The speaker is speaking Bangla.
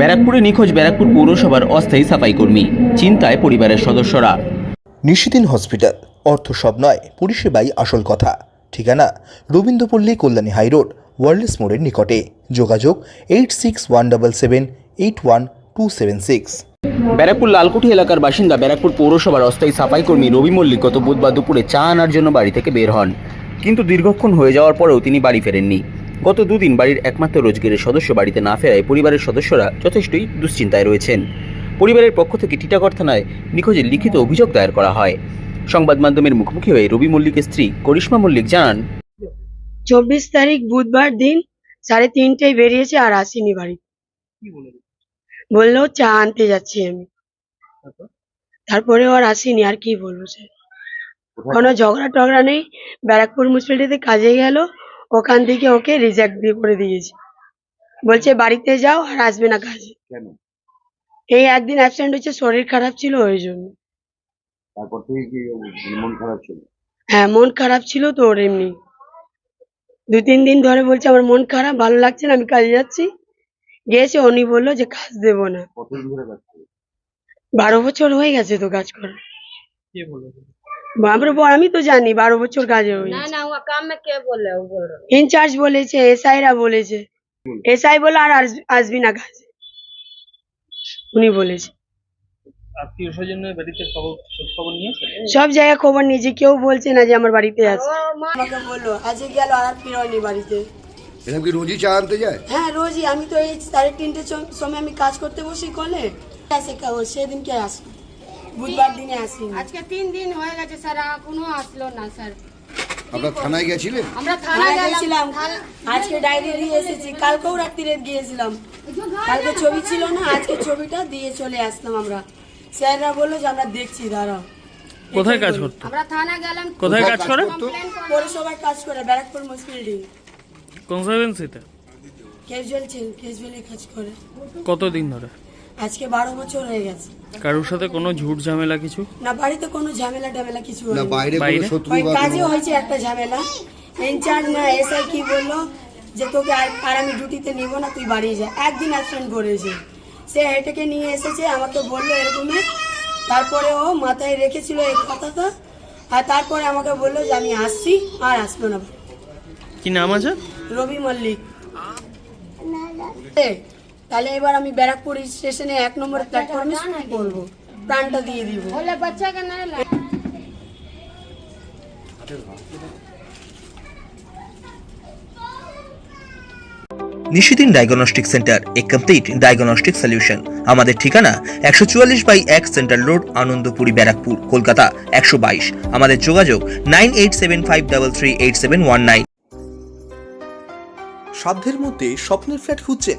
ব্যারাকপুরে নিখোঁজ ব্যারাকপুর পৌরসভার অস্থায়ী সাফাই কর্মী চিন্তায় পরিবারের সদস্যরা। নিশিদিন হসপিটাল অর্থ সব নয় পরিষেবাই আসল কথা। ঠিকানা রবীন্দ্রপল্লী কল্যাণী হাইরোড ওয়ার্ল্ডস মোড়ের নিকটে। যোগাযোগ eight six one double seven eight one two seven six. Barrackpore Lalkuthi এলাকার বাসিন্দা ব্যারাকপুর পৌরসভার অস্থায়ী সাফাই কর্মী রবি মল্লিক গত বুধবার দুপুরে চা আনার জন্য বাড়ি থেকে বের হন। কিন্তু দীর্ঘক্ষণ হয়ে যাওয়ার পরেও তিনি বাড়ি ফেরেননি। গত দুদিন বাড়ির একমাত্র রোজগারের সদস্য বাড়িতে না ফেরায় পরিবারের সদস্যরা যথেষ্টই দুশ্চিন্তায় রয়েছেন। পরিবারের পক্ষ থেকে টিটাগড় থানায় নিখোঁজের লিখিত অভিযোগ দায়ের করা হয়। সংবাদ মাধ্যমের মুখোমুখি হয়ে রবি মল্লিকের স্ত্রী করিশ্মা মল্লিক জানান চব্বিশ তারিখ বুধবার দিন সাড়ে তিনটেয় বেরিয়েছে আর আসিনি বাড়ি। বলল চা আনতে যাচ্ছি আমি। তারপরে? আর আসিনি আর কি বলব স্যার কোনো ঝগড়া টগড়া নেই। ব্যারাকপুর মিউনিসিপ্যালিটিতে কাজে গেল। ওখান থেকে ওকে রিজেক্ট দিয়ে করে দিয়েছি। বলছে বাড়িতে যাও আর আসবে না কাজে। এই একদিন অ্যাবসেন্ট হচ্ছে শরীর খারাপ ছিল ওই জন্য। তারপর থেকে কি মানে খারাপ ছিল? হ্যাঁ মন খারাপ ছিল তো ওর এমনি। দু তিন দিন ধরে বলছে আমার মন খারাপ ভালো লাগছে না আমি কাজে যাচ্ছি। গিয়েছে উনি বলল যে কাজ দেবো না। বারো বছর হয়ে গেছে তো কাজ করা আমরা ব- আমি তো জানি বারো বছর কাজে ना হয়েছে ना वो काम में क्या बोल रहे हो बोल रहे हो ইনচার্জ বলেছে এসআইরা বলেছে এসআই বলে আর আস- আসবি না কাজে উনি বলেছে আত্মীয় স্বজনের বাড়িতে খবর খোঁজ খবর নিয়েছে সব জায়গায় খবর নিয়েছে কেউ বলছে না যে আমার বাড়িতে আছে वो माँ আমাকে বললো আজকে গেল আর ফিরোনি বাড়িতে এরকম কি রোজই চা আনতে যায় হ্যাঁ রোজই আমি তো এই সাড়ে তিনটের সম- সময় আমি কাজ করতে বসি কলে আসে কা- ও সেদিনকে আসি বুধবার দিনে আসি আজকে তিন দিন হয়ে গেছে স্যার কোনো আসলো না স্যার। আপনার থানায় গেছিলেন? আমরা থানায় গেছিলাম। আজকে ডায়েরি দিয়ে এসেছি। কালকেও রাত্রিরে গিয়েছিলাম। কালকে ছবি ছিল না আজকে ছবিটা দিয়ে চলে আসলাম আমরা। স্যাররা বলল যে আমরা দেখছি দাঁড়াও। কোথায় কাজ করতো? আমরা থানায় গেলাম। কোথায় কাজ করে? পৌরসভায় কাজ করে ব্যারাকপুর মিউনিসিপ্যালিটি কনসালটেন্সিতে ক্যাজুয়াল ছিল ক্যাজুয়ালি কাজ করে। কতদিন ধরে? আজকে বারো বছর হয়ে গেছে। কারোর সাথে কোনো ঝুট ঝামেলা কিছু? না বাড়িতে কোনো ঝামেলা টামেলা কিছু না বাইরে কোনো বাইরে? শত্রু ওই বা কাজে হয়েছে একটা ঝামেলা। ইনচার্জ না এসআই কি বলল? যে তোকে আর আমি ডিউটিতে নিব না তুই বাড়ি যা। একদিন অ্যাবসেন্ট করেছে। সে হেঁটেকে নিয়ে এসেছে আমাকে বলল এরকমই তারপরে ও মাথায় রেখেছিল এই কথাটা। আর তারপরে আমাকে বলল যে আমি আসছি আর আসব না। কি নাম আছে? রবি মল্লিক। তাহলে এবার আমি ব্যারাকপুর স্টেশনে এক নম্বর প্ল্যাটফর্মে বলব প্রাণটা দিয়ে দিব। নিশিদিন ডায়াগনস্টিক সেন্টার এ কমপ্লিট ডায়াগনস্টিক সলিউশন আমাদের ঠিকানা একশো চুয়াল্লিশ বাই এক সেন্ট্রাল রোড আনন্দপুরি ব্যারাকপুর কলকাতা একশো বাইশ। আমাদের যোগাযোগ nine eight seven five double three eight seven one nine. সাধ্যের মধ্যে স্বপ্নের ফ্ল্যাট খুঁজছেন?